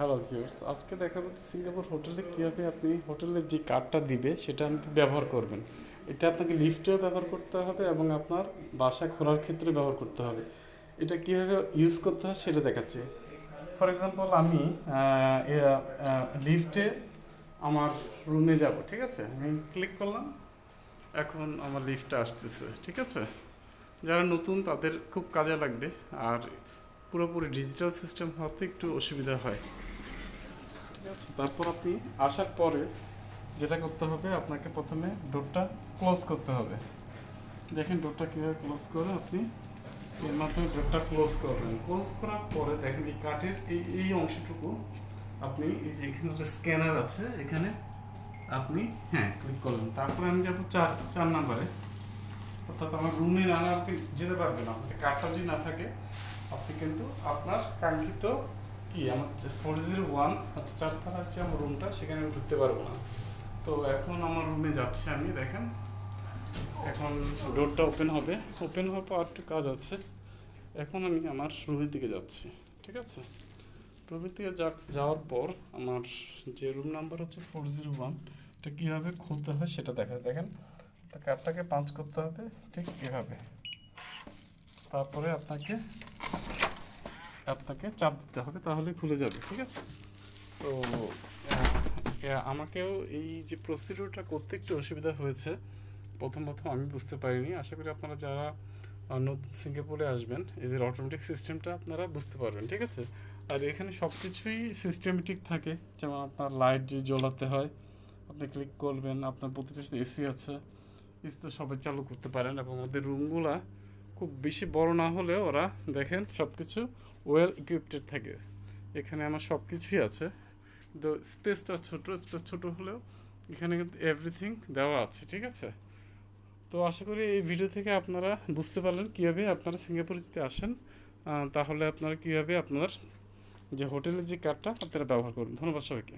Hello viewers আজকে দেখাবো Singapore হোটেলে কীভাবে আপনি হোটেলের যে কার্ডটা দিবে, সেটা আপনি ব্যবহার করবেন। এটা আপনাকে লিফটেও ব্যবহার করতে হবে এবং আপনার বাসা খোলার ক্ষেত্রে ব্যবহার করতে হবে। এটা কীভাবে ইউজ করতে হয় সেটা দেখাচ্ছি। ফর এক্সাম্পল আমি লিফটে আমার রুমে যাব, ঠিক আছে? আমি ক্লিক করলাম, এখন আমার লিফটটা আসতেছে, ঠিক আছে? যারা নতুন, তাদের খুব কাজে লাগবে। আর পুরোপুরি ডিজিটাল সিস্টেম হওয়াতে একটু অসুবিধা হয়। তারপর আপনি আসার পরে যেটা করতে হবে, আপনাকে প্রথমে ডোরটা ক্লোজ করতে হবে। দেখেন ডোরটা কীভাবে ক্লোজ করে, আপনি এর মাধ্যমে ডোরটা ক্লোজ করবেন। ক্লোজ করার পরে দেখেন এই কাঠের এই এই অংশটুকু আপনি এই যে এখানে একটা স্ক্যানার আছে, এখানে আপনি হ্যাঁ ক্লিক করলেন। তারপরে আমি যাব চার চার নাম্বারে অর্থাৎ আমার রুমে না আপনি যেতে পারবেন আপনার কার্ডটা যদি না থাকে, আপনি কিন্তু আপনার কাঙ্ক্ষিত কি, আমার ফোর জিরো ওয়ান অর্থাৎ চারতলা হচ্ছে আমার রুমটা সেখানে আমি ঢুকতে পারব না। তো এখন আমার রুমে যাচ্ছি আমি, দেখেন। এখন ডোরটা ওপেন হবে। ওপেন হওয়ার পর একটু কাজ আছে। এখন আমি আমার রুমের দিকে যাচ্ছি, ঠিক আছে? রুমের দিকে যাওয়ার পর আমার যে রুম নাম্বার হচ্ছে ফোর জিরো ওয়ান এটা কীভাবে খুলতে হয় সেটা দেখা দেখেন, তো কার্ডটাকে পাঞ্চ করতে হবে, ঠিক এভাবে। তারপরে আপনাকে আপনাকে চাপ দিতে হবে, তাহলে খুলে যাবে, ঠিক আছে? তো আমাকেও এই যে প্রসিডিউরটা করতে একটু অসুবিধা হয়েছে, প্রথম প্রথম আমি বুঝতে পারিনি। আশা করি আপনারা যারা নতুন সিঙ্গাপুরে আসবেন, এদের অটোমেটিক সিস্টেমটা আপনারা বুঝতে পারবেন, ঠিক আছে? আর এখানে সব কিছুই সিস্টেমেটিক থাকে, যেমন আপনার লাইট যে জ্বলাতে হয়, আপনি ক্লিক করবেন, আপনার প্রতিটা এসি আছে, এসি তো সবাই চালু করতে পারেন, এবং ওদের রুমগুলা খুব বেশি বড় না হলেও ওরা দেখেন সব কিছু ওয়েল ইকুইপটেড থাকে। এখানে আমার সব কিছুই আছে। কিন্তু স্পেসটা ছোটো স্পেস ছোটো হলেও এখানে কিন্তু এভরিথিং দেওয়া আছে, ঠিক আছে? তো আশা করি এই ভিডিও থেকে আপনারা বুঝতে পারলেন কীভাবে আপনারা সিঙ্গাপুরে যদি আসেন তাহলে আপনারা কীভাবে আপনার যে হোটেলের যে কার্ডটা আপনারা ব্যবহার করুন ধন্যবাদ সবাইকে।